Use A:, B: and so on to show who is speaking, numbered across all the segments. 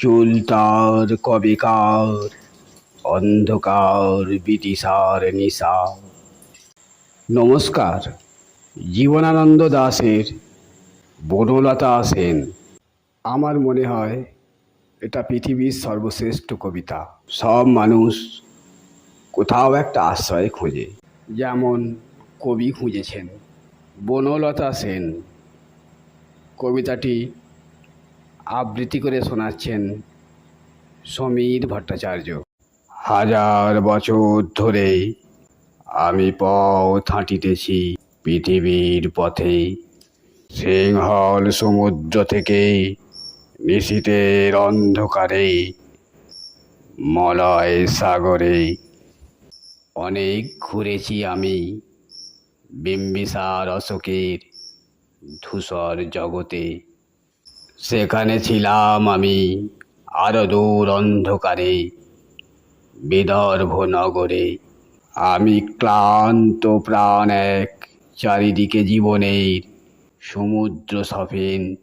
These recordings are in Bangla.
A: চুল তার কবিকার, অন্ধকার বিদিশার নিশা। নমস্কার, জীবনানন্দ দাসের বনলতা সেন। আমার মনে হয় এটা পৃথিবীর সর্বশ্রেষ্ঠ কবিতা। সব মানুষ কোথাও একটা আশ্রয় খোঁজে। যেমন কবি খুঁজেছেন বনলতা সেন। কবিতাটি আবৃত্তি করে শোনাচ্ছেন সমীর ভট্টাচার্য। হাজার বছর ধরে আমি পথ হাঁটিতেছি পৃথিবীর পথে। সিংহল সমুদ্র থেকে নিশীতের অন্ধকারে, মলয় সাগরে। অনেক ঘুরেছি আমি বিম্বিসার অশোকের ধূসর জগতে। সেখানে ছিলাম আমি আরও দূর অন্ধকারে, বিদর্ভ নগরে। আমি ক্লান্ত প্রাণ এক চারিদিকে জীবনের সমুদ্র সফেন।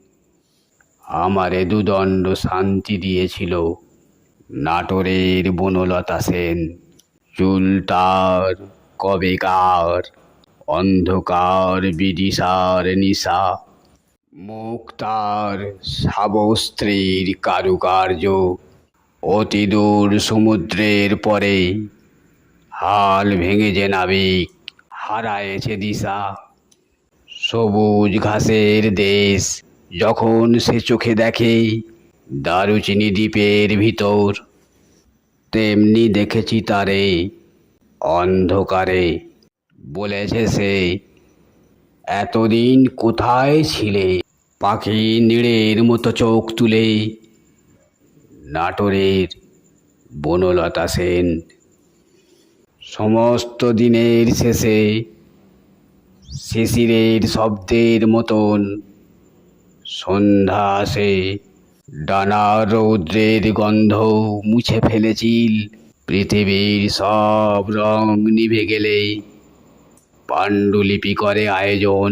A: আমারে দুদণ্ড শান্তি দিয়েছিল নাটোরের বনলতা সেন। চুল তার কবেকার, অন্ধকার, বিদিশার নিশা। মুখ তার সাবস্ত্রীর কারুকার্য অতি দূর সমুদ্রের পরে হাল ভেঙে যে নাবিক হারায়েছে দিশা। সবুজ ঘাসের দেশ যখন সে চোখে দেখে, দারুচিনি দ্বীপের ভিতর, তেমনি দেখেছি তারে অন্ধকারে। বলেছে সে, এতদিন কোথায় ছিলে? পাখি নিড়ের মতো চোখ তুলে। নাটোরের বনলতা সেন। সমস্ত দিনের শেষে শিশিরের শব্দের মতন সন্ধ্যা আসে। ডানার রৌদ্রের গন্ধ মুছে ফেলেছিল পৃথিবীর সব রং নিভে গেলে। পাণ্ডুলিপি করে আয়োজন।